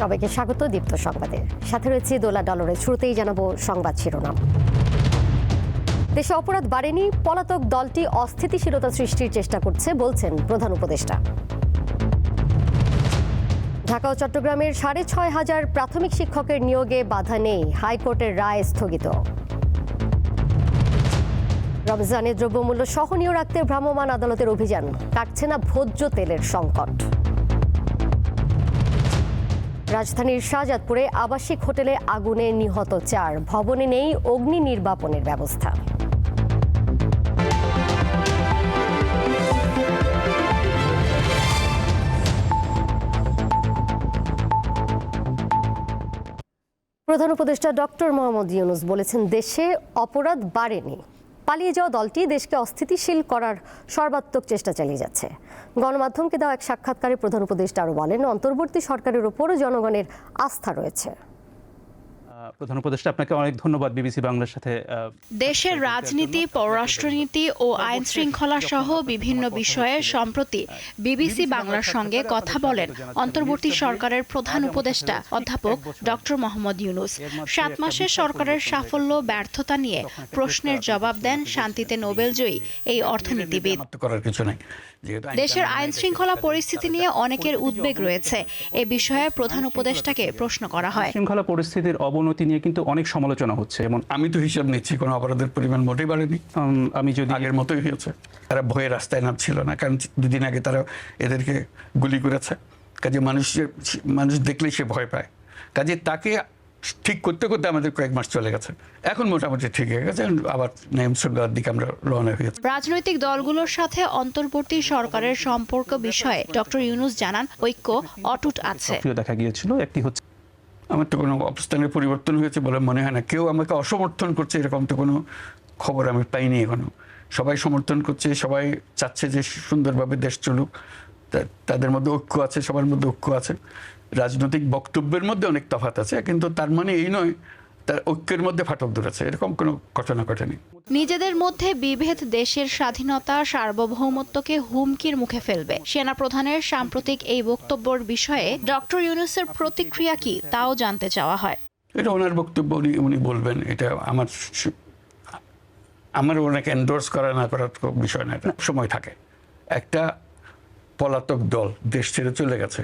সবাইকে স্বাগত দীপ্ত সংবাদে। সাথে রয়েছে দোলা ডলরের শুরুতেই জানাব সংবাদ শিরোনাম। দেশে অপরাধ বাড়েনি, পলাতক দলটি অস্থিতিশীলতা সৃষ্টির চেষ্টা করছে, বলছেন প্রধান উপদেষ্টা। ঢাকা ও চট্টগ্রামের সাড়ে ছয় হাজার প্রাথমিক শিক্ষকের নিয়োগে বাধা নেই, হাইকোর্টের রায় স্থগিত। রমজানের দ্রব্যমূল্য সহনীয় রাখতে ভ্রাম্যমাণ আদালতের অভিযান, কাটছে না ভোজ্য তেলের সংকট। রাজধানীর শাহজাদপুরে আবাসিক হোটেলে আগুনে নিহত চার। ভবনে নেই অগ্নি নির্বাপনের ব্যবস্থা। প্রধান উপদেষ্টা ডক্টর মোহাম্মদ ইউনুস বলেছেন, দেশে অপরাধ বাড়েনি। পালিয়ে যাওয়া দলটি দেশকে অস্থিতিশীল করার সর্বাত্মক চেষ্টা চালিয়ে যাচ্ছে। গণমাধ্যমকে দেওয়া এক সাক্ষাৎকারে প্রধান উপদেষ্টা আরও বলেন, অন্তর্বর্তী সরকারের ওপরও জনগণের আস্থা রয়েছে। প্রধান উপদেষ্টা আপনাকে অনেক ধন্যবাদ বিবিসি বাংলার সাথে দেশের রাজনীতি পররাষ্ট্রনীতি ও আইন শৃঙ্খলা সহ বিভিন্ন বিষয়ে সম্প্রতি বিবিসি বাংলার সঙ্গে কথা বলেন। অন্তর্বর্তী সরকারের প্রধান উপদেষ্টা অধ্যাপক ডক্টর মোহাম্মদ ইউনুস। সাত মাসে সরকারের সাফল্য ব্যর্থতা নিয়ে প্রশ্নের জবাব দেন শান্তিতে নোবেলজয়ী এই অর্থনীতিবিদ। করার কিছু নাই। দেশের আইন শৃঙ্খলা পরিস্থিতি নিয়ে অনেকের উদ্বেগ রয়েছে। এ বিষয়ে প্রধান উপদেষ্টাকে প্রশ্ন করা হয়। শৃঙ্খলা পরিস্থিতির অবনতি নিয়ে কিন্তু অনেক সমালোচনা হচ্ছে যেমন আমি তো হিসাব নিচ্ছি কোনো অপরাধের পরিমাণ মোটেই বাড়েনি। আমি যদি আগের মতোই হয়েছে। তারা ভয়ে রাস্তায় নামছিল না কারণ দুদিন আগে তারা এদেরকে গুলি করেছে। কাজে মানুষের মানুষ দেখলেই সে ভয় পায়। কাজে তাকে ঠিক করতে করতে আমাদের কয়েক মাস চলে গেছে। এখন মোটামুটি ঠিক হয়ে গেছে আবার নিয়ম শৃঙ্খলার দিকে আমরা রওনা হয়েছি রাজনৈতিক দলগুলোর সাথে অন্তর্বর্তী সরকারের সম্পর্ক বিষয়ে ডক্টর ইউনুস জানান ঐক্য অটুট আছে। দেখা গিয়েছিল একটি হচ্ছে আমার তো কোনো অবস্থানের পরিবর্তন হয়েছে বলে মনে হয় না। কেউ আমাকে অসমর্থন করছে এরকম তো কোনো খবর আমি পাইনি এখনও। সবাই সমর্থন করছে সবাই চাচ্ছে যে সুন্দরভাবে দেশ চলুক। তা- তাদের মধ্যে ঐক্য আছে সবার মধ্যে ঐক্য আছে। রাজনৈতিক বক্তব্যের মধ্যে অনেক তফাৎ আছে কিন্তু তার মানে এই নয় তার ঐক্যের মধ্যে ফাটল ধরেছে এরকম কোনো ঘটনা ঘটেনি। নিজেদের মধ্যে বিভেদ দেশের স্বাধীনতা সার্বভৌমত্বকে হুমকির মুখে ফেলবে। সেনা প্রধানের সাম্প্রতিক এই বক্তব্যের বিষয়ে ডক্টর ইউনুসের প্রতিক্রিয়া কি তাও জানতে চাওয়া হয়। এটা ওনার বক্তব্য উনি উনি বলবেন এটা আমার আমার ওনাকে এন্ডোর্স করা না করার বিষয় না এটা সময় থাকে। একটা পলাতক দল দেশ ছেড়ে চলে গেছে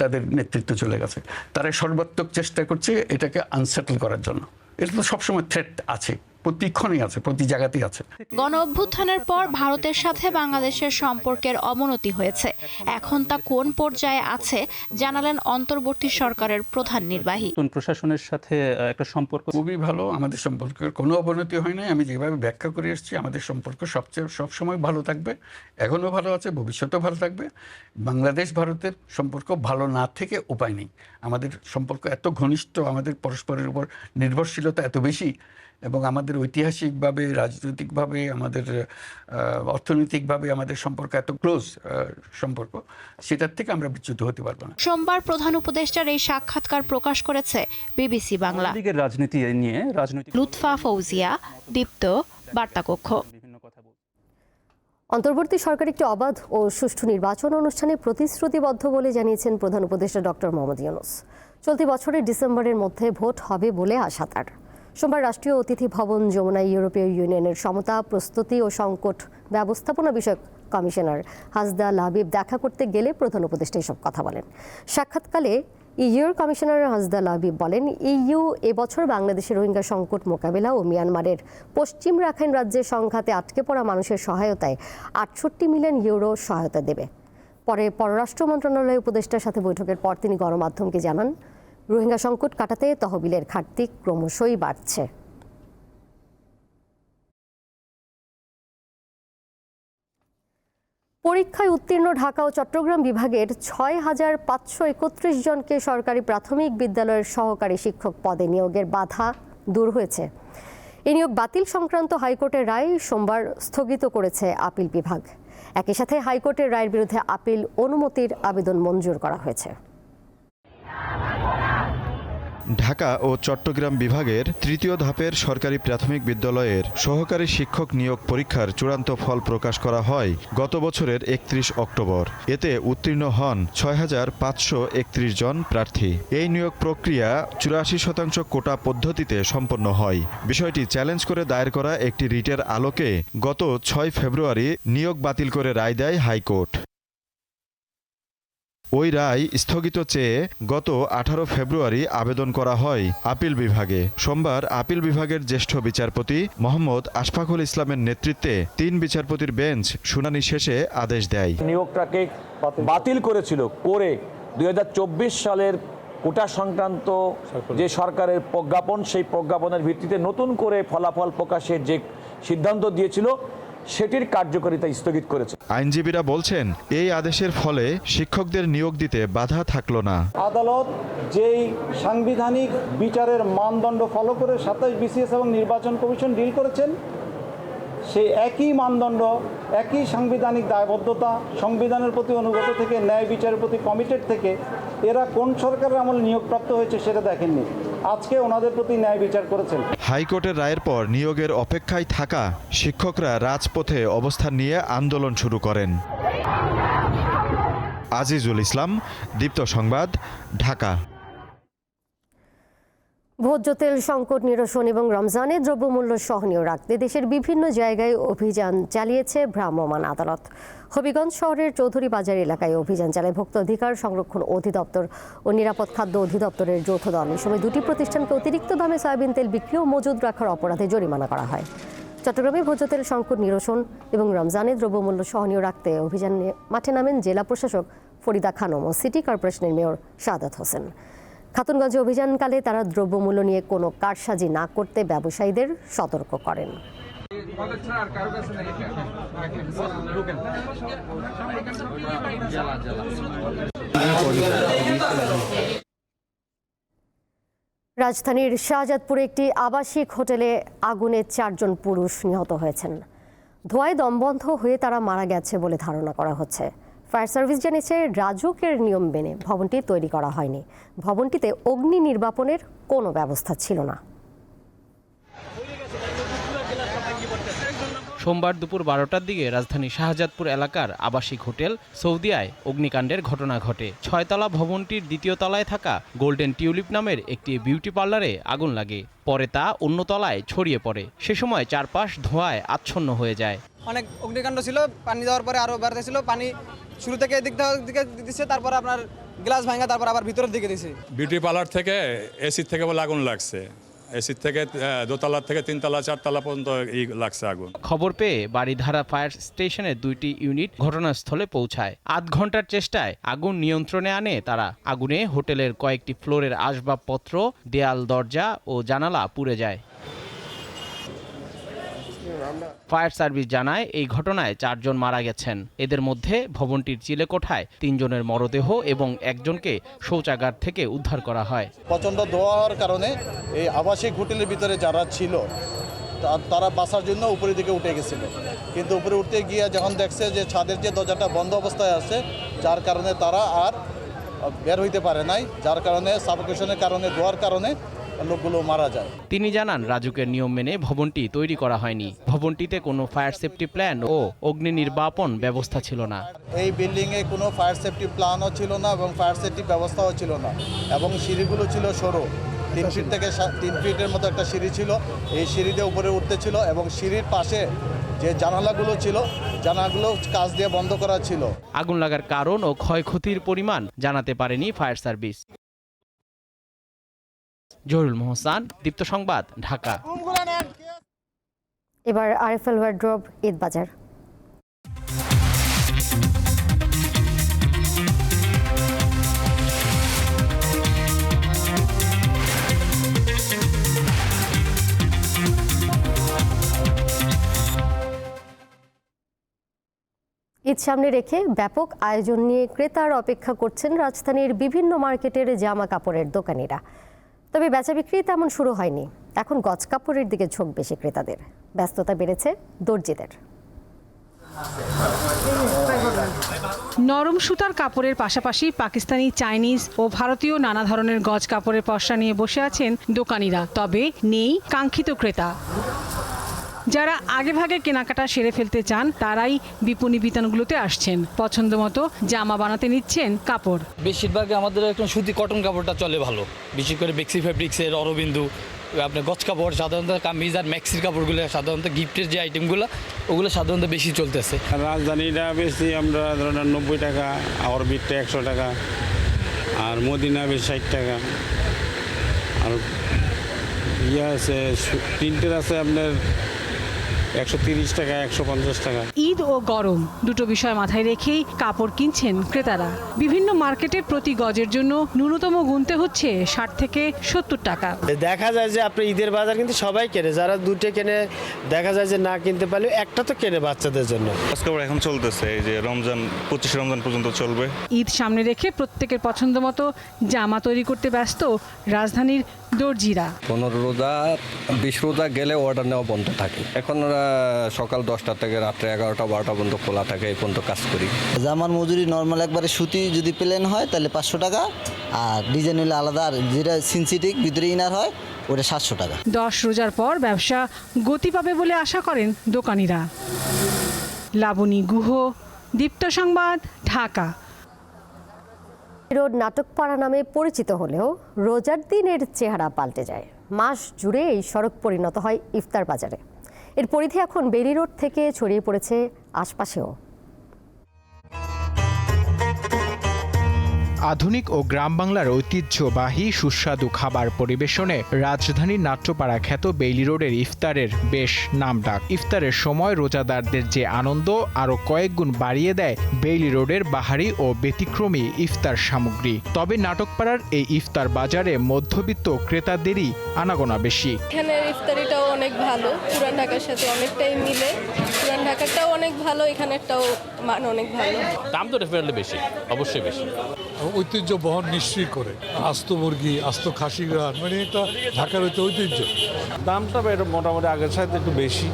তাদের নেতৃত্ব চলে গেছে। তারা সর্বাত্মক চেষ্টা করছে এটাকে আনসেটল করার জন্য। এটা তো সবসময় থ্রেট আছে। প্রতিক্ষণই আছে প্রতি জায়গাতেই আছে। গণ অভ্যুত্থানের পর ভারতের সাথে বাংলাদেশের সম্পর্কের অবনতি হয়েছে। এখন তা কোন পর্যায়ে আছে জানালেন অন্তর্বর্তী সরকারের প্রধান নির্বাহী। প্রশাসনের সাথে একটা সম্পর্ক খুবই ভালো। আমাদের সম্পর্কের কোনো অবনতি হয় নাই। আমি যেভাবে ব্যাখ্যা করে এসেছি আমাদের সম্পর্ক সবচেয়ে সবসময় ভালো থাকবে এখনও ভালো আছে ভবিষ্যতেও ভালো থাকবে। বাংলাদেশ ভারতের সম্পর্ক ভালো না থেকে উপায় নেই। আমাদের সম্পর্ক এত ঘনিষ্ঠ আমাদের পরস্পরের উপর নির্ভরশীলতা এত বেশি এবং আমাদের ঐতিহাসিকভাবে রাজনৈতিকভাবে আমাদের অর্থনৈতিকভাবে আমাদের সম্পর্ক এত ক্লোজ সম্পর্ক সেটার থেকে আমরা বিচ্যুত হতে পারব না। সোমবার প্রধান উপদেষ্টার এই সাক্ষাৎকার প্রকাশ করেছে বিবিসি বাংলা। দিকের রাজনীতি নিয়ে রাজনৈতিক লুৎফা ফৌজিয়া দীপ্ত বার্তাকক্ষ। বিভিন্ন কথা বলছে অন্তর্বর্তী সরকার একটি অবাধ ও সুষ্ঠু নির্বাচন অনুষ্ঠানে প্রতিশ্রুতিবদ্ধ বলে জানিয়েছেন প্রধান উপদেষ্টা ডক্টর মোহাম্মদ ইউনুস। চলতি বছরের ডিসেম্বরের মধ্যে ভোট হবে বলে আশা তার। সোমবার রাষ্ট্রীয় অতিথি ভবন যমুনায় ইউরোপীয় ইউনিয়নের সমতা, প্রস্তুতি ও সংকট ব্যবস্থাপনা বিষয়ক কমিশনার হাসদা লাবিব দেখা করতে গেলে প্রধান উপদেষ্টা এসব কথা বলেন। সাক্ষাৎকালে ইউর কমিশনার হাসদা লাবিব বলেন, ইইউ এবছর বাংলাদেশের রোহিঙ্গা সংকট মোকাবেলা ও মিয়ানমারের পশ্চিম রাখাইন রাজ্যের সংঘাতে আটকে পড়া মানুষের সহায়তায় আটষট্টি মিলিয়ন ইউরো সহায়তা দেবে। পরে পররাষ্ট্র মন্ত্রণালয় উপদেষ্টার সাথে বৈঠকের পর তিনি গণমাধ্যমকে জানান রোহিঙ্গা সংকট কাটাতে তহবিলের ঘাটতি ক্রমশই বাড়ছে। পরীক্ষায় উত্তীর্ণ ঢাকা ও চট্টগ্রাম বিভাগের ছয় হাজার পাঁচশো একত্রিশ জনকে সরকারি প্রাথমিক বিদ্যালয়ের সহকারী শিক্ষক পদে নিয়োগের বাধা দূর হয়েছে। এ নিয়োগ বাতিল সংক্রান্ত হাইকোর্টের রায় সোমবার স্থগিত করেছে আপিল বিভাগ। একই সাথে হাইকোর্টের রায়ের বিরুদ্ধে আপিল অনুমতির আবেদন মঞ্জুর করা হয়েছে। ঢাকা ও চট্টগ্রাম বিভাগের তৃতীয় ধাপের সরকারি প্রাথমিক বিদ্যালয়ের সহকারী শিক্ষক নিয়োগ পরীক্ষার চূড়ান্ত ফল প্রকাশ করা হয় গত বছরের একত্রিশ অক্টোবর। এতে উত্তীর্ণ হন ছয় হাজার পাঁচশো একত্রিশ জন প্রার্থী। এই নিয়োগ প্রক্রিয়া চুরাশি শতাংশ কোটা পদ্ধতিতে সম্পন্ন হয়। বিষয়টি চ্যালেঞ্জ করে দায়ের করা একটি রিটের আলোকে গত ছয় ফেব্রুয়ারি নিয়োগ বাতিল করে রায় দেয় হাইকোর্ট। ওই রায় স্থগিত চেয়ে গত আঠারো ফেব্রুয়ারি আবেদন করা হয় আপিল বিভাগে। সোমবার আপিল বিভাগের জ্যেষ্ঠ বিচারপতি মোহাম্মদ আশফাকুল ইসলামের নেতৃত্বে তিন বিচারপতির বেঞ্চ শুনানি শেষে আদেশ দেয়। নিয়োগটাকে বাতিল করেছিল করে দুই হাজার চব্বিশ সালের কোটা সংক্রান্ত যে সরকারের প্রজ্ঞাপন সেই প্রজ্ঞাপনের ভিত্তিতে নতুন করে ফলাফল প্রকাশের যে সিদ্ধান্ত দিয়েছিল সেটির কার্যকারিতা স্থগিত করেছে। আইনজীবীরা বলছেন এই আদেশের ফলে শিক্ষকদের নিয়োগ দিতে বাধা থাকল না। আদালত যেই সাংবিধানিক বিচারের মানদণ্ড ফলো করে সাতাশ বিসিএস এবং নির্বাচন কমিশন ডিল করেছেন সেই একই মানদণ্ড, একই সাংবিধানিক দায়বদ্ধতা, সংবিধানের প্রতি অনুগত থেকে, ন্যায় বিচারের প্রতি কমিটেড থেকে, এরা কোন সরকারের আমলে নিয়োগপ্রাপ্ত হয়েছে সেটা দেখেননি। আজকে ওনাদের প্রতি ন্যায় বিচার করেছেন। হাইকোর্টের রায়ের পর নিয়োগের অপেক্ষায় থাকা শিক্ষকরা রাজপথে অবস্থান নিয়ে আন্দোলন শুরু করেন। আজিজুল ইসলাম, দীপ্ত সংবাদ, ঢাকা। ভোজ্য তেল সংকট নিরসন এবং রমজানে দ্রব্যমূল্য সহনীয় রাখতে দেশের বিভিন্ন জায়গায় অভিযান চালিয়েছে ভ্রাম্যমাণ আদালত। হবিগঞ্জ শহরের চৌধুরী বাজার এলাকায় অভিযান চালায় ভোক্তা অধিকার সংরক্ষণ অধিদপ্তর ও নিরাপদ খাদ্য অধিদপ্তরের যৌথ দল। এই সময় দুটি প্রতিষ্ঠানকে অতিরিক্ত দামে সয়াবিন তেল বিক্রি ও মজুদ রাখার অপরাধে জরিমানা করা হয়। চট্টগ্রামে ভোজ্য তেল সংকট নিরসন এবং রমজানে দ্রব্যমূল্য সহনীয় রাখতে অভিযানে মাঠে নামেন জেলা প্রশাসক ফরিদা খানম ও সিটি কর্পোরেশনের মেয়র সাদাত হোসেন। খাতুনগঞ্জে অভিযানকালে তারা দ্রব্যমূল্য নিয়ে কোনো কারসাজি না করতে ব্যবসায়ীদের সতর্ক করেন। রাজধানীর শাহজাদপুরে একটি আবাসিক হোটেলে আগুনে চারজন পুরুষ নিহত হয়েছেন। ধোঁয়ায় দমবন্ধ হয়ে তারা মারা গেছে বলে ধারণা করা হচ্ছে। ফায়ার সার্ভিস জানিয়েছে রাজুকের নিয়ম মেনে ভবনটি তৈরি করা হয়নি। ভবনটিতে অগ্নি নির্বাপনের কোনো ব্যবস্থা ছিল না। সোমবার দুপুর বারোটার দিকে রাজধানী শাহজাদপুর এলাকার আবাসিক হোটেল সৌদিয়ায় অগ্নিকাণ্ডের ঘটনা ঘটে। ছয়তলা ভবনটির দ্বিতীয় তলায় থাকা গোল্ডেন টিউলিপ নামের একটি বিউটি পার্লারে আগুন লাগে। পরে তা অন্য তলায় ছড়িয়ে পড়ে। সে সময় চারপাশ ধোঁয়ায় আচ্ছন্ন হয়ে যায়। অনেক অগ্নিকাণ্ড ছিল পানি দেওয়ার পরে আরও বাড়তে ছিল পানি শুরু থেকে এদিক থেকে- দিকে দিচ্ছে তারপর আপনার গ্লাস ভাঙা তারপর আবার ভিতরের দিকে দিছে। বিউটি পার্লার থেকে এসির থেকে বলে আগুন লাগছে এসির থেকে দোতলা থেকে তিনতলা চারতলা পর্যন্ত ই লাগছে আগুন। খবর পেয়ে বাড়িধারা ফায়ার স্টেশনের দুইটি ইউনিট ঘটনাস্থলে পৌঁছায়। আধ ঘণ্টার চেষ্টায় আগুন নিয়ন্ত্রণে আনে তারা। আগুনে হোটেলের কয়েকটি ফ্লোরের আসবাবপত্র দেয়াল দরজা ও জানালা পুড়ে যায়। ফায়ার সার্ভিস জানায় এই ঘটনায় চারজন মারা গেছেন। এদের মধ্যে ভবনটির চিলেকোঠায় তিনজনের মরদেহ এবং একজনকে শৌচাগার থেকে উদ্ধার করা হয়। প্রচণ্ড ধোয়া হওয়ার কারণে এই আবাসিক হোটেলের ভিতরে যারা ছিল তারা বাসার জন্য উপরের দিকে উঠে গেছিল। কিন্তু উপরে উঠতে গিয়ে যখন দেখছে যে ছাদের যে দরজাটা বন্ধ অবস্থায় আছে যার কারণে তারা আর বের হইতে পারে নাই যার কারণে সাবকেশনের কারণে ধোয়ার কারণে লোকগুলো মারা যায়। তিনি জানান রাজুকের নিয়ম মেনে ভবনটি তৈরি করা হয়নি। ভবনটিতে কোনো ফায়ার সেফটি প্ল্যান ও অগ্নি নির্বাপন ব্যবস্থা ছিল না। এই বিল্ডিংয়ে কোনো ফায়ার সেফটি প্ল্যানও ছিল না এবং ফায়ার সেফটি ব্যবস্থাও ছিল না এবং সিঁড়িগুলো ছিল সরু। তিন ফিট থেকে তিন ফিটের মতো একটা সিঁড়ি ছিল। এই সিঁড়িতে উপরে উঠতে ছিল এবং সিঁড়ির পাশে যে জানালাগুলো ছিল জানালাগুলো কাজ দিয়ে বন্ধ করা ছিল। আগুন লাগার কারণ ও ক্ষয়ক্ষতির পরিমাণ জানাতে পারেনি ফায়ার সার্ভিস জহুরুল মোহসান, দীপ্ত সংবাদ, ঢাকা। এবার আরএফএল ওয়ার্ড্রব ঈদ বাজার ঈদ সামনে রেখে ব্যাপক আয়োজন নিয়ে ক্রেতার অপেক্ষা করছেন রাজধানীর বিভিন্ন মার্কেটের জামা কাপড়ের দোকানিরা। তবে বেচা বিক্রি তেমন শুরু হয়নি। এখন গজ কাপড়ের দিকে ঝোঁক বেশি ক্রেতাদের। ব্যস্ততা বেড়েছে দর্জিদের। নরম সুতার কাপড়ের পাশাপাশি পাকিস্তানি, চাইনিজ ও ভারতীয় নানা ধরনের গজ কাপড়ের পসরা নিয়ে বসে আছেন দোকানিরা। তবে নেই কাঙ্ক্ষিত ক্রেতা। যারা আগেভাগে কেনাকাটা সেরে ফেলতে চান তারাই বিপণী বিতানগুলোতে আসছেন। পছন্দ মতো জামা বানাতে নিচ্ছেন কাপড়। বেশিরভাগ আমাদের এখন সুতি কটন কাপড়টা চলে ভালো। বিশেষ করে বেক্সি ফ্যাব্রিক্সের অরবিন্দু আপনার গছ কাপড় সাধারণত কামিজ আর ম্যাক্সির কাপড়গুলো সাধারণত গিফটের যে আইটেমগুলো ওগুলো সাধারণত বেশি চলতেছে। রাজধানীটা বেশি আমরা ধরেন নব্বই টাকা অরবিটটা একশো টাকা আর মদিনা বেশ ষাট টাকা। আর ইয়ে আছে প্রিন্টের আছে আপনার একশো তিরিশ টাকা একশো পঞ্চাশ টাকা। ঈদ ও গরম দুটো বিষয় মাথায় রেখেই কাপড় কিনছেন ক্রেতারা। বিভিন্ন মার্কেটে প্রতি গজের জন্য ন্যূনতম গুনতে হচ্ছে ষাট থেকে সত্তর টাকা। দেখা যায় যে আপনি ঈদের বাজার কিন্তু সবাই কেনে যারা দুটো কেনে দেখা যায় যে না কিনতে পারলে একটা তো কেনে বাচ্চাদের জন্য। কাপড় এখন চলতেছে এই যে রমজান পঁচিশ রমজান পর্যন্ত চলবে। ঈদ সামনে রেখে প্রত্যেকের পছন্দ মতো জামা তৈরি করতে ব্যস্ত রাজধানীর দর্জিরা। পনেরো রোজা বিশ রোজা গেলে অর্ডার নেওয়া বন্ধ থাকে। এখন সকাল দশটা থেকে রাত্রে এগারোটা বারোটা পর্যন্ত খোলা থাকে এই পর্যন্ত কাজ করি। জামার মজুরি নর্মাল একবারে সুতি যদি প্লেন হয় তাহলে পাঁচশো টাকা। আর ডিজাইন হলে আলাদা আর যেটা সিনসিটিক ভিতরে ইনার হয় ওটা সাতশো টাকা। দশ রোজার পর ব্যবসা গতি পাবে বলে আশা করেন দোকানিরা। লাবণী গুহ দীপ্ত সংবাদ ঢাকা। রোড নাটকপাড়া নামে পরিচিত হলেও রোজার দিনের চেহারা পাল্টে যায়। মাস জুড়ে এই সড়ক পরিণত হয় ইফতার বাজারে। এর পরিধি এখন বেরি রোড থেকে ছড়িয়ে পড়েছে আশপাশেও। আধুনিক ও গ্রাম বাংলার ঐতিহ্যবাহী সুস্বাদু খাবার পরিবেশনে রাজধানীর নাট্যপাড়া খ্যাত বেইলি রোডের ইফতারের বেশ নামডাক। ইফতারের সময় রোজাদারদের যে আনন্দ আরও কয়েক গুণ বাড়িয়ে দেয় বেইলি রোডের বাহারি ও ব্যতিক্রমী ইফতার সামগ্রী। তবে নাটকপাড়ার এই ইফতার বাজারে মধ্যবিত্ত ক্রেতাদেরই আনাগোনা বেশি। এখানের ইফতারিটাও অনেক ভালো পুরান ঢাকার সাথে অনেকটাই মিলে। পুরান ঢাকারটাও অনেক ভালো এখানেরটাও মান অনেক ভালো। দাম তো ডেফিনেটলি বেশি অবশ্যই বেশি। ঐতিহ্য বহন নিশ্চয়ই করে। আস্ত মুরগি, আস্ত খাসি গ্রাম মানে এটা ঢাকার হইতে ঐতিহ্য। দামটা এটা মোটামুটি আগের সাথে একটু বেশি।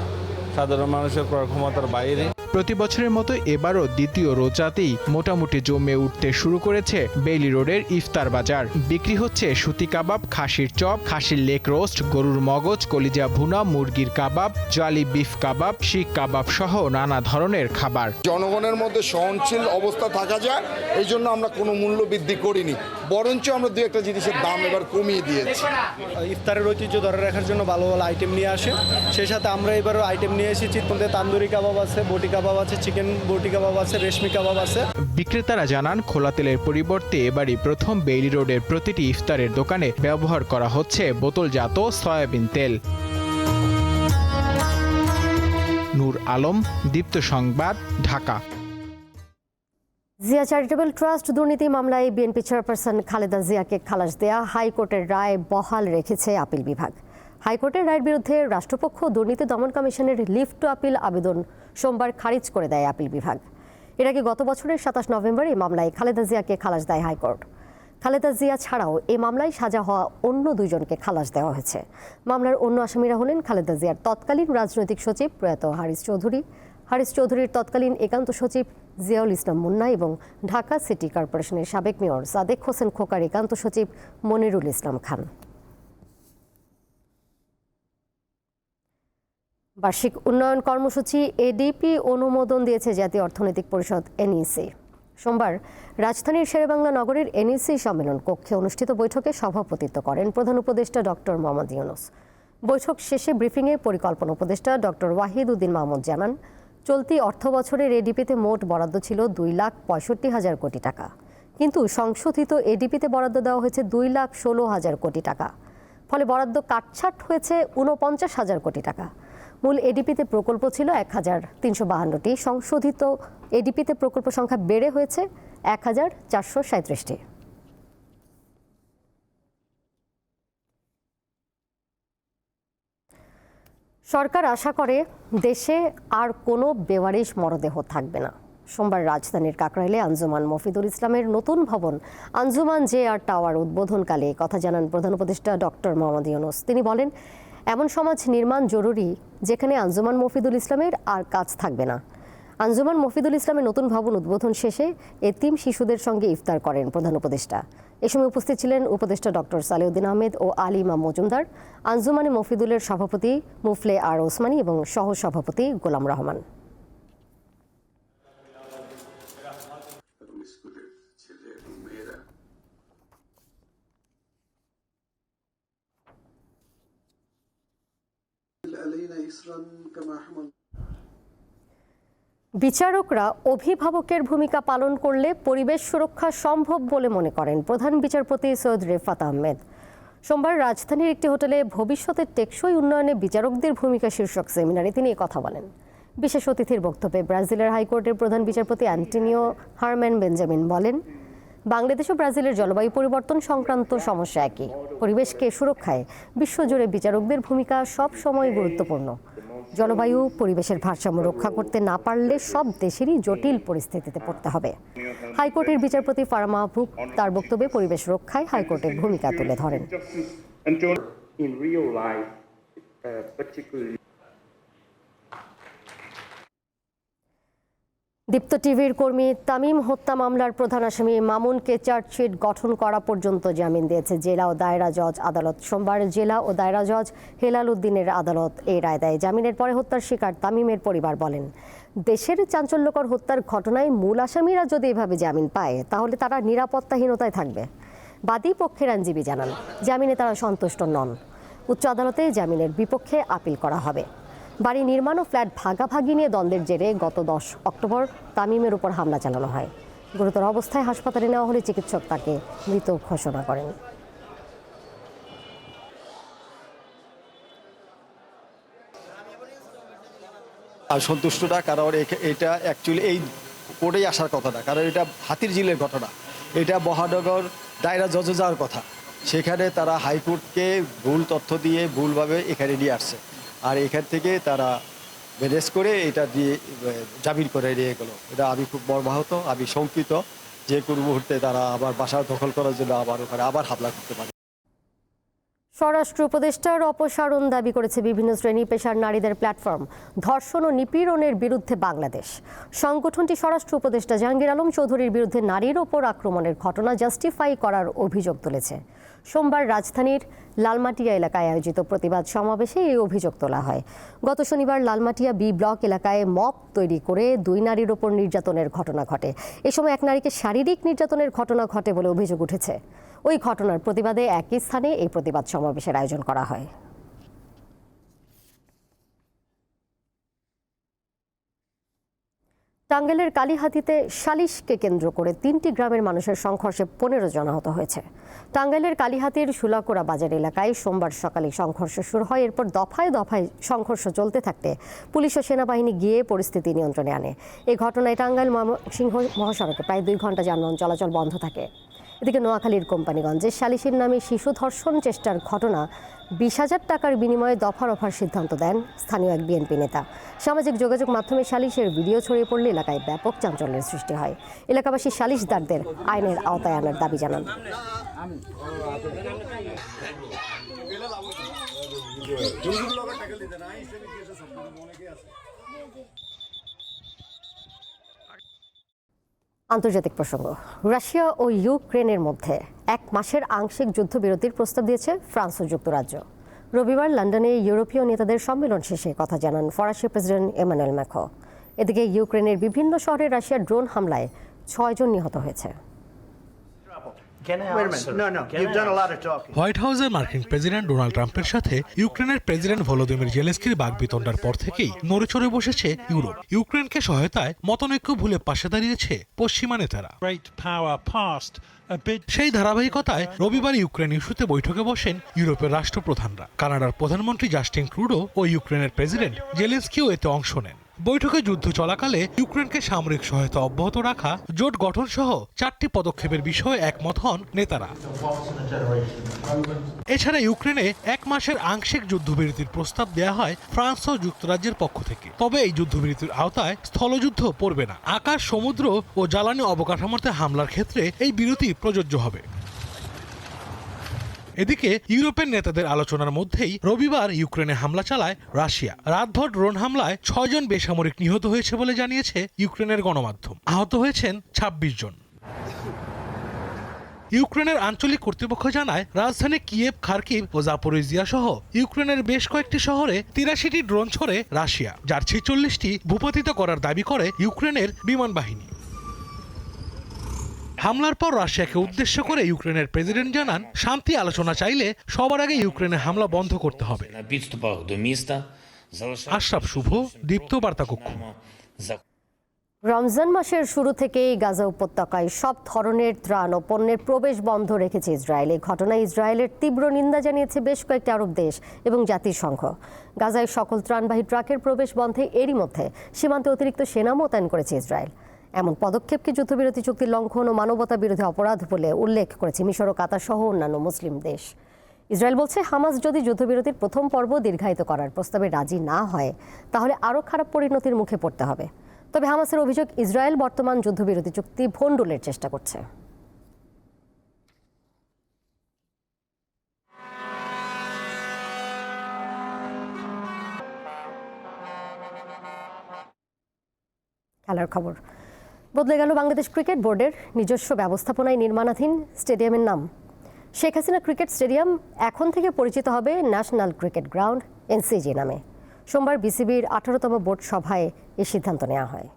সাধারণ মানুষের ক্রয় ক্ষমতার বাইরে। প্রতি বছরের মতো এবারও দ্বিতীয় রোজাতেই মোটামুটি জমে উঠতে শুরু করেছে বেইলি রোডের ইফতার বাজার। বিক্রি হচ্ছে সুতি কাবাব, খাসির চপ, খাসির লেক রোস্ট, গরুর মগজ, কলিজা ভুনা, মুরগির কাবাব, জালি বিফ কাবাব, শিখ কাবাব সহ নানা ধরনের খাবার। জনগণের মধ্যে সহনশীল অবস্থা থাকা যায় এই জন্য আমরা কোনো মূল্য বৃদ্ধি করিনি। বরঞ্চ আমরা দু একটা জিনিসের দাম এবার কমিয়ে দিয়েছি। ইফতারের ঐতিহ্য ধরে রাখার জন্য ভালো ভালো আইটেম নিয়ে আসে। সেই সাথে আমরা এবারও আইটেম নিয়ে এসেছি মধ্যে তান্দুরি কাবাব আছে বটি কাবাব আছে চিকেন বটি কাবাব আছে রেশমি কাবাব আছে। বিক্রেতারা জানান খোলা তেলের পরিবর্তে এবারই প্রথম বেইলি রোডের প্রতিটি ইফতারের দোকানে ব্যবহার করা হচ্ছে বোতলজাত সয়াবিন তেল। নূর আলম দীপ্ত সংবাদ ঢাকা। জিয়া চ্যারিটেবল ট্রাস্ট দুর্নীতি মামলায় বিএনপি চেয়ারপারসন খালেদা জিয়াকে খালাস দেয়া হাইকোর্টের রায় বহাল রেখেছে আপিল বিভাগ। হাইকোর্টের রায়ের বিরুদ্ধে রাষ্ট্রপক্ষ দুর্নীতি দমন কমিশনের লিফট টু আপিল আবেদন সোমবার খারিজ করে দেয় আপিল বিভাগ। এর আগে গত বছরের সাতাশ নভেম্বর এই মামলায় খালেদা জিয়াকে খালাস দেয় হাইকোর্ট। খালেদা জিয়া ছাড়াও এই মামলায় সাজা হওয়া অন্য দুইজনকে খালাস দেওয়া হয়েছে। মামলার অন্য আসামিরা হলেন খালেদা জিয়ার তৎকালীন রাজনৈতিক সচিব প্রয়াত হারিস চৌধুরী হারিস চৌধুরীর তৎকালীন একান্ত সচিব জিয়াউল ইসলাম মুন্না এবং ঢাকা সিটি কর্পোরেশনের সাবেক মেয়র সাদেক হোসেন খোকার একান্ত সচিব মনিরুল ইসলাম খান। বার্ষিক উন্নয়ন কর্মসূচি এডিপি অনুমোদন দিয়েছে জাতীয় অর্থনৈতিক পরিষদ এনইসি সোমবার রাজধানীর শেরেবাংলা নগরের এনইসি সম্মেলন কক্ষে অনুষ্ঠিত বৈঠকে সভাপতিত্ব করেন প্রধান উপদেষ্টা ডক্টর মোহাম্মদ ইউনুস। বৈঠক শেষে ব্রিফিংয়ে পরিকল্পনা উপদেষ্টা ডক্টর ওয়াহিদ উদ্দিন মাহমুদ জানান চলতি অর্থ বছরের এডিপিতে মোট বরাদ্দ ছিল দুই লাখ পঁয়ষট্টি হাজার কোটি টাকা। কিন্তু সংশোধিত এডিপিতে বরাদ্দ দেওয়া হয়েছে দুই লাখ ষোলো হাজার কোটি টাকা। ফলে বরাদ্দ কাটছাট হয়েছে উনপঞ্চাশ হাজার কোটি টাকা। মূল এডিপিতে প্রকল্প ছিল এক হাজার তিনশো বাহান্নটি। সংশোধিত এডিপিতে প্রকল্প সংখ্যা বেড়ে হয়েছে এক হাজার চারশো সাঁত্রিশটি সরকার আশা করে দেশে আর কোনো বেওয়ারিশ মরদেহ থাকবে না। সোমবার রাজধানীর কাকরাইলে আঞ্জুমান মফিদুল ইসলামের নতুন ভবন, আঞ্জুমান জে আর টাওয়ার উদ্বোধনকালে কথা জানান প্রধান উপদেষ্টা ডক্টর মোহাম্মদ ইউনুস। তিনি বলেন, এমন সমাজ নির্মাণ জরুরি যেখানে আঞ্জুমান মফিদুল ইসলামের আর কাজ থাকবে না। আঞ্জুমান মফিদুল ইসলামের নতুন ভবন উদ্বোধন শেষে এতিম শিশুদের সঙ্গে ইফতার করেন প্রধান উপদেষ্টা। এ সময় উপস্থিত ছিলেন উপদেষ্টা ডক্টর সালেউদ্দিন আহমেদ ও আলী ইমাম মজুমদার, আঞ্জুমানে মফিদুলের সভাপতি মুফলে আর ওসমানী এবং সহ সভাপতি গোলাম রহমান। বিচারকরা অভিভাবকের ভূমিকা পালন করলে পরিবেশ সুরক্ষা সম্ভব বলে মনে করেন প্রধান বিচারপতি সৈয়দ রেফাত আহমেদ। সোমবার রাজধানীর একটি হোটেলে ভবিষ্যতের টেকসই উন্নয়নে বিচারকদের ভূমিকা শীর্ষক সেমিনারে তিনি কথা বলেন। বিশেষ অতিথির বক্তব্যে ব্রাজিলের হাইকোর্টের প্রধান বিচারপতি অ্যান্টনিও হারম্যান বেঞ্জামিন বলেন, বাংলাদেশ ও ব্রাজিলের জলবায়ু পরিবর্তন সংক্রান্ত সমস্যা একই। পরিবেশকে সুরক্ষায় বিশ্বজুড়ে বিচারকদের ভূমিকা সব সময় গুরুত্বপূর্ণ। জলবায়ু, পরিবেশের ভারসাম্য রক্ষা করতে না পারলে সব দেশেরই জটিল পরিস্থিতিতে পড়তে হবে। হাইকোর্টের বিচারপতি ফারা মাহবুব তার বক্তব্যে পরিবেশ রক্ষায় হাইকোর্টের ভূমিকা তুলে ধরেন। দীপ্ত টিভির কর্মী তামিম হত্যা মামলার প্রধান আসামি মামুনকে চার্জশিট গঠন করা পর্যন্ত জামিন দিয়েছে জেলা ও দায়রা জজ আদালত। সোমবার জেলা ও দায়রা জজ হেলাল উদ্দিনের আদালত এই রায় দেয়। জামিনের পরে হত্যার শিকার তামিমের পরিবার বলেন, দেশের চাঞ্চল্যকর হত্যার ঘটনায় মূল আসামিরা যদি এভাবে জামিন পায়, তাহলে তারা নিরাপত্তাহীনতায় থাকবে। বাদী পক্ষের আইনজীবী জানান, জামিনে তারা সন্তুষ্ট নন। উচ্চ আদালতে জামিনের বিপক্ষে আপিল করা হবে। বাড়ি নির্মাণ ও ফ্ল্যাট ভাগাভাগি নিয়ে দ্বন্দ্বের জেরে গত দশ অক্টোবর তামিমের উপর হামলা চালানো হয়। গুরুতর অবস্থায় হাসপাতালে নেওয়া হলে চিকিৎসক তাকে মৃত ঘোষণা করেন। আর সন্তুষ্টটা কারণ এটা অ্যাকচুয়ালি এই কোর্টেই আসার কথা না, কারণ এটা হাতির জিলের ঘটনা। এটা মহানগর দায়রা জজে যাওয়ার কথা। সেখানে তারা হাইকোর্টকে ভুল তথ্য দিয়ে ভুলভাবে এখানে নিয়ে আসছে। আর এখান থেকে তারা ম্যানেজ করে এটা দিয়ে, জামিন করে নিয়ে গেলো। এটা আমি খুব মর্মাহত, আমি শঙ্কিত যে কোনো মুহূর্তে তারা আবার বাসা দখল করার জন্য আবার ওখানে আবার হামলা করতে পারে। স্বরাষ্ট্র উপদেষ্টার অপসারণ দাবি করেছে বিভিন্ন শ্রেণি পেশার নারীদের প্ল্যাটফর্ম, ধর্ষণ ও নিপীড়নের বিরুদ্ধে বাংলাদেশ। সংগঠনটি স্বরাষ্ট্র উপদেষ্টা জাহাঙ্গীর আলম চৌধুরীর বিরুদ্ধে নারীর ওপর আক্রমণের ঘটনা জাস্টিফাই করার অভিযোগ তুলেছে। সোমবার রাজধানীর লালমাটিয়া এলাকায় আয়োজিত প্রতিবাদ সমাবেশে এই অভিযোগ তোলা হয়। গত শনিবার লালমাটিয়া বি ব্লক এলাকায় মপ তৈরি করে দুই নারীর ওপর নির্যাতনের ঘটনা ঘটে। এ সময় এক নারীকে শারীরিক নির্যাতনের ঘটনা ঘটে বলে অভিযোগ উঠেছে। ওই ঘটনার প্রতিবাদে একই স্থানে এই প্রতিবাদ সমাবেশের আয়োজন করা হয়। টাঙ্গাইলের কালীহাতিতে সালিশকে কেন্দ্র করে তিনটি গ্রামের মানুষের সংঘর্ষে পনেরো জন আহত হয়েছে। টাঙ্গাইলের কালীহাতির সুলাকুড়া বাজার এলাকায় সোমবার সকালে সংঘর্ষ শুরু হয়, এরপর দফায় দফায় সংঘর্ষ চলতে থাকতে পুলিশ ও সেনাবাহিনী গিয়ে পরিস্থিতি নিয়ন্ত্রণে আনে। এই ঘটনায় টাঙ্গাইল ময়মনসিংহ মহাসড়কে প্রায় দুই ঘণ্টা যানবাহন চলাচল বন্ধ থাকে। এদিকে নোয়াখালীর কোম্পানিগঞ্জে সালিসির নামে শিশু ধর্ষণ চেষ্টার ঘটনা, বিশ হাজার টাকার বিনিময়ে দফা রফার সিদ্ধান্ত দেন স্থানীয় এক বিএনপি নেতা। সামাজিক যোগাযোগ মাধ্যমে সালিশের ভিডিও ছড়িয়ে পড়লে এলাকায় ব্যাপক চাঞ্চল্যের সৃষ্টি হয়। এলাকাবাসী সালিশদারদের আইনের আওতায় আনার দাবি জানান। আন্তর্জাতিক প্রসঙ্গ। রাশিয়া ও ইউক্রেনের মধ্যে এক মাসের আংশিক যুদ্ধবিরতির প্রস্তাব দিয়েছে ফ্রান্স ও যুক্তরাজ্য। রবিবার লন্ডনে ইউরোপীয় নেতাদের সম্মেলন শেষে কথা জানান ফরাসি প্রেসিডেন্ট এমানুয়েল ম্যাখো এদিকে ইউক্রেনের বিভিন্ন শহরে রাশিয়ার ড্রোন হামলায় ছয়জন নিহত হয়েছে। হোয়াইট হাউসে মার্কিন প্রেসিডেন্ট ডোনাল্ড ট্রাম্পের সাথে ইউক্রেনের প্রেসিডেন্ট ভলোদিমির জেলেস্কির বাগবিতণ্ডার পর থেকেই নড়েচড়ে বসেছে ইউরোপ। ইউক্রেনকে সহায়তায় মতনৈক্য ভুলে পাশে দাঁড়িয়েছে পশ্চিমা নেতারা। সেই ধারাবাহিকতায় রবিবার ইউক্রেন ইস্যুতে বৈঠকে বসেন ইউরোপের রাষ্ট্রপ্রধানরা। কানাডার প্রধানমন্ত্রী জাস্টিন ক্রুডো ও ইউক্রেনের প্রেসিডেন্ট জেলেন্সকিও এতে অংশ নেন। বৈঠকে যুদ্ধ চলাকালে ইউক্রেনকে সামরিক সহায়তা অব্যাহত রাখা, জোট গঠন সহ চারটি পদক্ষেপের বিষয়ে একমত হন নেতারা। এছাড়া ইউক্রেনে এক মাসের আংশিক যুদ্ধবিরতির প্রস্তাব দেওয়া হয় ফ্রান্স ও যুক্তরাজ্যের পক্ষ থেকে। তবে এই যুদ্ধবিরতির আওতায় স্থলযুদ্ধ পড়বে না। আকাশ, সমুদ্র ও জ্বালানি অবকাঠামোতে হামলার ক্ষেত্রে এই বিরতি প্রযোজ্য হবে। এদিকে ইউরোপের নেতাদের আলোচনার মধ্যেই রবিবার ইউক্রেনে হামলা চালায় রাশিয়া। রাতভর ড্রোন হামলায় ছয়জন বেসামরিক নিহত হয়েছে বলে জানিয়েছে ইউক্রেনের গণমাধ্যম। আহত হয়েছেন ২৬ জন। ইউক্রেনের আঞ্চলিক কর্তৃপক্ষ জানায়, রাজধানী কিয়েভ, খার্কিভ ও জাপোরিজিয়া সহ ইউক্রেনের বেশ কয়েকটি শহরে তিরাশিটি ড্রোন ছড়ে রাশিয়া, যার ছেচল্লিশটি ভূপাতিত করার দাবি করে ইউক্রেনের বিমান বাহিনী। হামলার পর রাশিয়াকে উদ্দেশ্য করে ইউক্রেনের প্রেসিডেন্ট জানান, শান্তি আলোচনা চাইলে সবার আগে ইউক্রেনে হামলা বন্ধ করতে হবে। আশরাফ শুভ, দীপ্ত বার্তা কক্ষ রমজান মাসের শুরু থেকেই গাজা উপত্যকায় সব ধরনের ত্রাণ ও পণ্যের প্রবেশ বন্ধ রেখেছে ইসরায়েল। এই ঘটনায় ইসরায়েলের তীব্র নিন্দা জানিয়েছে বেশ কয়েকটি আরব দেশ এবং জাতিসংঘ। গাজায় সকল ত্রাণবাহী ট্রাকের প্রবেশ বন্ধে এরই মধ্যে সীমান্তে অতিরিক্ত সেনা মোতায়েন করেছে ইসরায়েল। এমন পদক্ষেপকে যুদ্ধবিরতি চুক্তির লঙ্ঘন ও মানবতা বিরোধী অপরাধ বলে উল্লেখ করেছে মিশর ও কাতার সহ অন্যান্য মুসলিম দেশ। ইসরায়েল বলছে, হামাস যদি যুদ্ধবিরতির প্রথম পর্ব দীর্ঘায়িত করার প্রস্তাবে রাজি না হয়, তাহলে আরও খারাপ পরিণতির মুখে পড়তে হবে। তবে হামাসের অভিযোগ, ইসরায়েল বর্তমান যুদ্ধবিরতি চুক্তি ভণ্ডুলের চেষ্টা করছে। খেলার খবর। বদলে গেল বাংলাদেশ ক্রিকেট বোর্ডের নিজস্ব ব্যবস্থাপনায় নির্মাণাধীন স্টেডিয়ামের নাম। শেখ হাসিনা ক্রিকেট স্টেডিয়াম এখন থেকে পরিচিত হবে ন্যাশনাল ক্রিকেট গ্রাউন্ড, এনসিজি নামে। সোমবার বিসিবির আঠারোতম বোর্ড সভায় এ সিদ্ধান্ত নেওয়া হয়।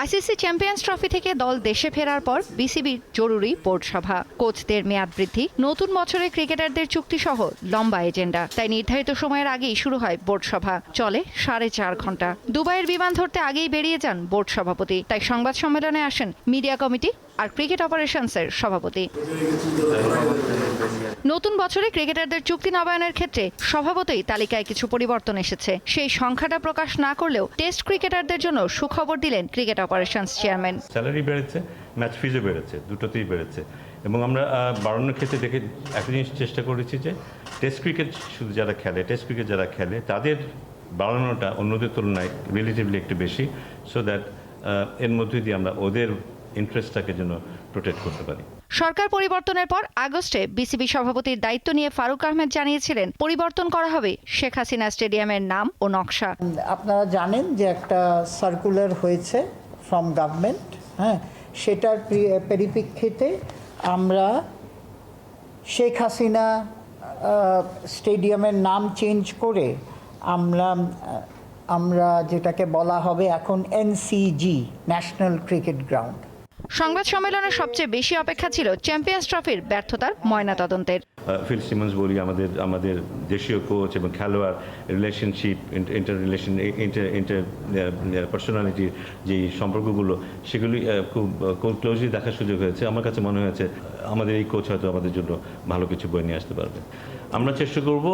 আইসিসি চ্যাম্পিয়ন্স ট্রফি থেকে দল দেশে ফেরার পর বিসিবির জরুরি বোর্ড সভা। কোচদের মেয়াদ বৃদ্ধি, নতুন বছরে ক্রিকেটারদের চুক্তি সহ লম্বা এজেন্ডা। তাই নির্ধারিত সময়ের আগেই শুরু হয় বোর্ড সভা। চলে সাড়ে চার ঘণ্টা। দুবাইয়ের বিমান ধরতে আগেই বেরিয়ে যান বোর্ড সভাপতি। তাই সংবাদ সম্মেলনে আসেন মিডিয়া কমিটি আর ক্রিকেট অপারেশনসের সভাপতি। নতুন বছরে ক্রিকেটারদের চুক্তি নবায়নের ক্ষেত্রে স্বভাবতই তালিকায় কিছু পরিবর্তন এসেছে। সেই সংখ্যাটা প্রকাশ না করলেও টেস্ট ক্রিকেটারদের জন্য সুখবর দিলেন ক্রিকেট অপারেশনস চেয়ারম্যান। স্যালারি বেড়েছে, ম্যাচ ফিজও বেড়েছে, দুটোতেই বেড়েছে। এবং আমরা বাড়ানোর ক্ষেত্রে দেখে একটা জিনিস চেষ্টা করেছি যে টেস্ট ক্রিকেট শুধু যারা খেলে, টেস্ট ক্রিকেট যারা খেলে, তাদের বাড়ানোটা অন্যদের তুলনায় রিলেটিভলি একটু বেশি সো দ্যাট এর মধ্যে দিয়ে আমরা ওদের ইন্টারেস্টটাকে যেন প্রোটেক্ট করতে পারি। সরকার পরিবর্তনের পর আগস্টে বিসিবি সভাপতির দায়িত্ব নিয়ে ফারুক আহমেদ জানিয়েছিলেন পরিবর্তন করা হবে শেখ হাসিনা স্টেডিয়ামের নাম ও নকশা। আপনারা জানেন যে একটা সার্কুলার হয়েছে ফ্রম গভর্নমেন্ট হ্যাঁ? সেটার পরি- পরিপ্রেক্ষিতে আমরা শেখ হাসিনা স্টেডিয়ামের নাম চেঞ্জ করে আমরা আমরা যেটাকে বলা হবে এখন এনসিজি ন্যাশনাল ক্রিকেট গ্রাউন্ড সংবাদ সম্মেলনে সবচেয়ে বেশি অপেক্ষা ছিল চ্যাম্পিয়ন্স ট্রফির ব্যর্থতার ময়না ময়নাতদন্তের ফিল সিমন্স বলি আমাদের আমাদের দেশীয় কোচ এবং খেলোয়াড় relationship inter relation inter inter পার্সোনালিটির যে সম্পর্কগুলো, সেগুলি খুব খুব ক্লোজলি দেখার সুযোগ হয়েছে। আমার কাছে মনে হয়েছে আমাদের এই কোচ হয়তো আমাদের জন্য ভালো কিছু বই নিয়ে আসতে পারবে। আমরা চেষ্টা করব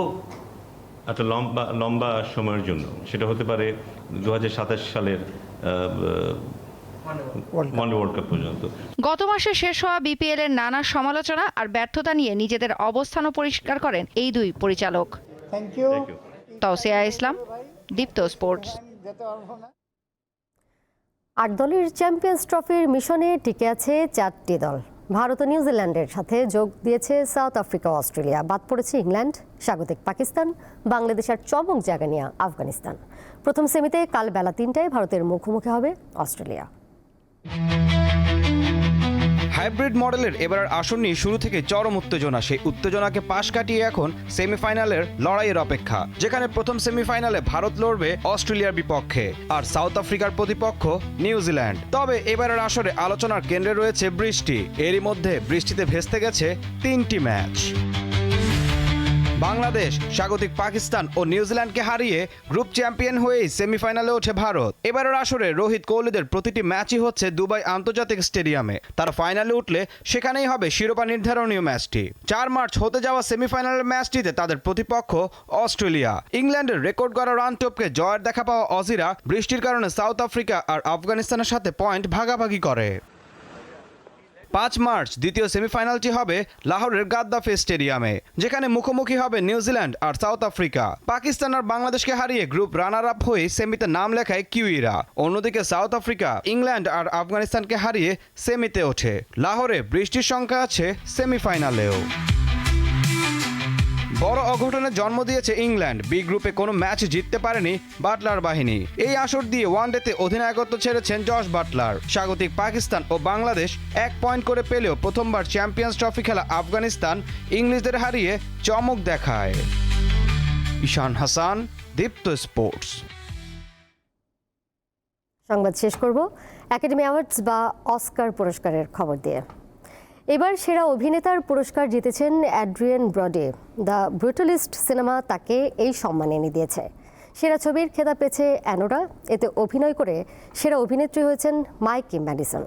একটা লম্বা লম্বা সময়ের জন্য। সেটা হতে পারে দু হাজার সাতাশ সালের ওয়ান ওয়ার্ল্ড কাপ পর্যন্ত। গত মাসে শেষ হওয়া বিপিএল এর নানা সমালোচনা আর ব্যর্থতা নিয়ে নিজেদের অবস্থানও পরিষ্কার করেন এই দুই পরিচালক। Thank you Tausia Islam Deepto sports. আট দলের চ্যাম্পিয়ন্স ট্রফির মিশনে টিকে আছে চারটি দল। ভারত ও নিউজিল্যান্ডের সাথে যোগ দিয়েছে সাউথ আফ্রিকা অস্ট্রেলিয়া। বাদ পড়েছে ইংল্যান্ড স্বাগতিক পাকিস্তান বাংলাদেশ আর চমক জায়গা নিয়ে আফগানিস্তান। প্রথম সেমিতে কাল বেলা তিনটায় ভারতের মুখোমুখি হবে অস্ট্রেলিয়া। হাইব্রিড মডেলের এবারের আসন্নি শুরু থেকে চরম উত্তেজনা। সেই উত্তেজনাকে পাশ কাটিয়ে এখন সেমিফাইনালের লড়াইয়ের অপেক্ষা, যেখানে প্রথম সেমিফাইনালে ভারত লড়বে অস্ট্রেলিয়ার বিপক্ষে আর সাউথ আফ্রিকার প্রতিপক্ষ নিউজিল্যান্ড। তবে এবারের আসরে আলোচনার কেন্দ্রে রয়েছে বৃষ্টি। এরই মধ্যে বৃষ্টিতে ভেস্তে গেছে তিনটি ম্যাচ। বাংলাদেশ, স্বাগতিক পাকিস্তান ও নিউজিল্যান্ডকে হারিয়ে গ্রুপ চ্যাম্পিয়ন হয়েই সেমিফাইনালে ওঠে ভারত। এবারের আসরে রোহিত কোহলিদের প্রতিটি ম্যাচই হচ্ছে দুবাই আন্তর্জাতিক স্টেডিয়ামে। তারা ফাইনালে উঠলে সেখানেই হবে শিরোপা নির্ধারণীয় ম্যাচটি। চার মার্চ হতে যাওয়া সেমিফাইনালের ম্যাচটিতে তাদের প্রতিপক্ষ অস্ট্রেলিয়া। ইংল্যান্ডের রেকর্ড করা রান টপকে জয়ের দেখা পাওয়া অজিরা বৃষ্টির কারণে সাউথ আফ্রিকা আর আফগানিস্তানের সাথে পয়েন্ট ভাগাভাগি করে। পাঁচ মার্চ দ্বিতীয় সেমিফাইনালটি হবে লাহোরের গাদ্দাফি স্টেডিয়ামে, যেখানে মুখোমুখি হবে নিউজিল্যান্ড আর সাউথ আফ্রিকা। পাকিস্তান আর বাংলাদেশকে হারিয়ে গ্রুপ রানার আপ হয়ে সেমিতে নাম লেখায় কিউইরা। অন্যদিকে সাউথ আফ্রিকা, ইংল্যান্ড আর আফগানিস্তানকে হারিয়ে সেমিতে ওঠে। লাহোরে বৃষ্টির সংখ্যা আছে সেমিফাইনালেও। বড় অঘটনের জন্ম দিয়েছে ইংল্যান্ড। বি গ্রুপে কোনো ম্যাচ জিততে পারেনি বাটলার বাহিনী। এই আসর দিয়ে ওয়ানডেতে অধিনায়কত্ব ছেড়েছেন জশ বাটলার। স্বাগতিক পাকিস্তান ও বাংলাদেশ এক পয়েন্ট করে পেলেও প্রথমবার চ্যাম্পিয়ন্স ট্রফি খেলা আফগানিস্তান ইংলিশদের হারিয়ে চমক দেখায়। ঈশান হাসান, দীপ্ত স্পোর্টস। সংবাদ শেষ করব। একাডেমি অ্যাওয়ার্ডস বা অস্কার পুরস্কারের খবর দিয়ে। এবার সেরা অভিনেতার পুরস্কার জিতেছেন অ্যাড্রিয়ান ব্রডে। দ্য ব্রুটালিস্ট সিনেমা তাকে এই সম্মান এনে দিয়েছে। সেরা ছবির খেতাব পেয়েছে অ্যানোরা এতে অভিনয় করে সেরা অভিনেত্রী হয়েছেন মাইকি ম্যাডিসন.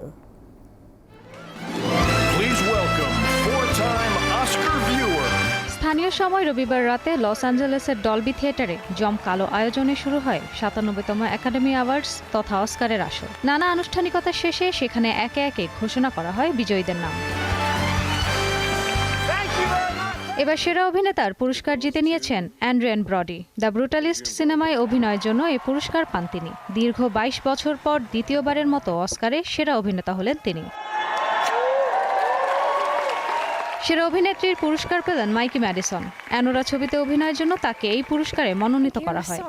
স্থানীয় সময় রবিবার রাতে লস অ্যাঞ্জেলেসের ডলবি থিয়েটারে জমকালো আয়োজনে শুরু হয় সাতানব্বইতম একাডেমি অ্যাওয়ার্ডস তথা অস্কারের আসর। নানা আনুষ্ঠানিকতা শেষে সেখানে একে একে ঘোষণা করা হয় বিজয়ীদের নাম। এবার সেরা অভিনেতার পুরস্কার জিতে নিয়েছেন অ্যান্ড্রিয়ান ব্রডি। দ্য ব্রুটালিস্ট সিনেমায় অভিনয়ের জন্য এই পুরস্কার পান তিনি। দীর্ঘ বাইশ বছর পর দ্বিতীয়বারের মতো অস্কারে সেরা অভিনেতা হলেন তিনি। সেরা অভিনেত্রীর পুরস্কার পেলেন মাইকি ম্যাডিসন। অ্যানোরা ছবিতে অভিনয়ের জন্য তাকে এই পুরস্কারে মনোনীত করা হয়।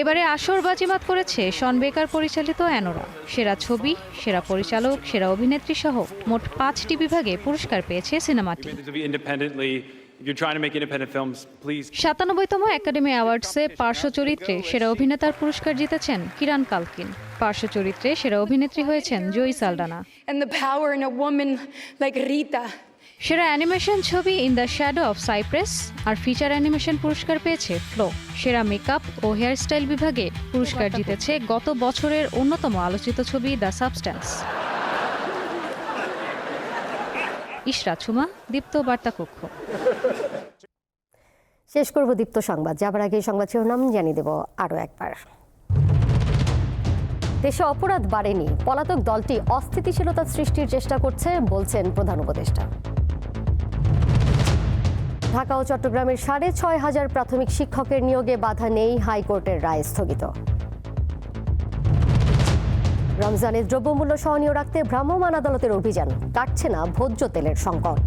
এবারে আসর বাজিমাত করেছে শন বেকার পরিচালিত অ্যানোরা। সেরা ছবি সেরা পরিচালক সেরা অভিনেত্রী সহ মোট পাঁচটি বিভাগে পুরস্কার পেয়েছে সিনেমাটি। সাতানব্বইতম একাডেমি অ্যাওয়ার্ডসে পার্শ্ব চরিত্রে সেরা অভিনেতার পুরস্কার জিতেছেন কিরান কালকিন। পার্শ্ব চরিত্রে সেরা অভিনেত্রী হয়েছেন জয়ী সালডানা সেরা অ্যানিমেশন ছবি in the shadow of cypress R feature animation পুরস্কার পেয়েছে ফ্লো। সেরা মেকআপ ও হেয়ারস্টাইল বিভাগে পুরস্কার জিতেছে গত বছরের অন্যতম আলোচিত ছবি দ্য সাবস্ট্যান্স। ইশরা ছুমা, দীপ্ত বার্তা কক্ষ শেষ করব দীপ্ত সংবাদ। যাবার আগে সংবাদ শিরোনাম জানিয়ে দেব আরও একবার। দেশে অপরাধ বাড়েনি। পলাতক দলটি অস্থিতিশীলতা সৃষ্টির চেষ্টা করছে, বলছেন প্রধান উপদেষ্টা। ঢাকা ও চট্টগ্রামের সাড়ে ছয় হাজার প্রাথমিক শিক্ষকের নিয়োগে বাধা নেই হাইকোর্টের রায় স্থগিত। রমজানের দ্রব্যমূল্য সহনীয় রাখতে ভ্রাম্যমাণ আদালতের অভিযান, কাটছে না ভোজ্য তেলের সংকট।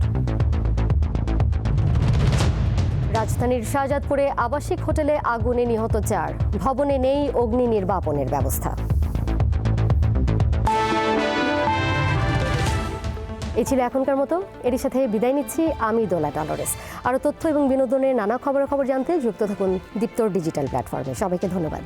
রাজধানীর শাহজাদপুরে আবাসিক হোটেলে আগুনে নিহত চার, ভবনে নেই অগ্নি নির্বাপনের ব্যবস্থা। এই ছিল এখনকার মতো। এরই সাথে বিদায় নিচ্ছি আমি দোলা টলরেস আরও তথ্য এবং বিনোদনের নানা খবরাখবর জানতে যুক্ত থাকুন দীপ্তর ডিজিটাল প্ল্যাটফর্মে। সবাইকে ধন্যবাদ।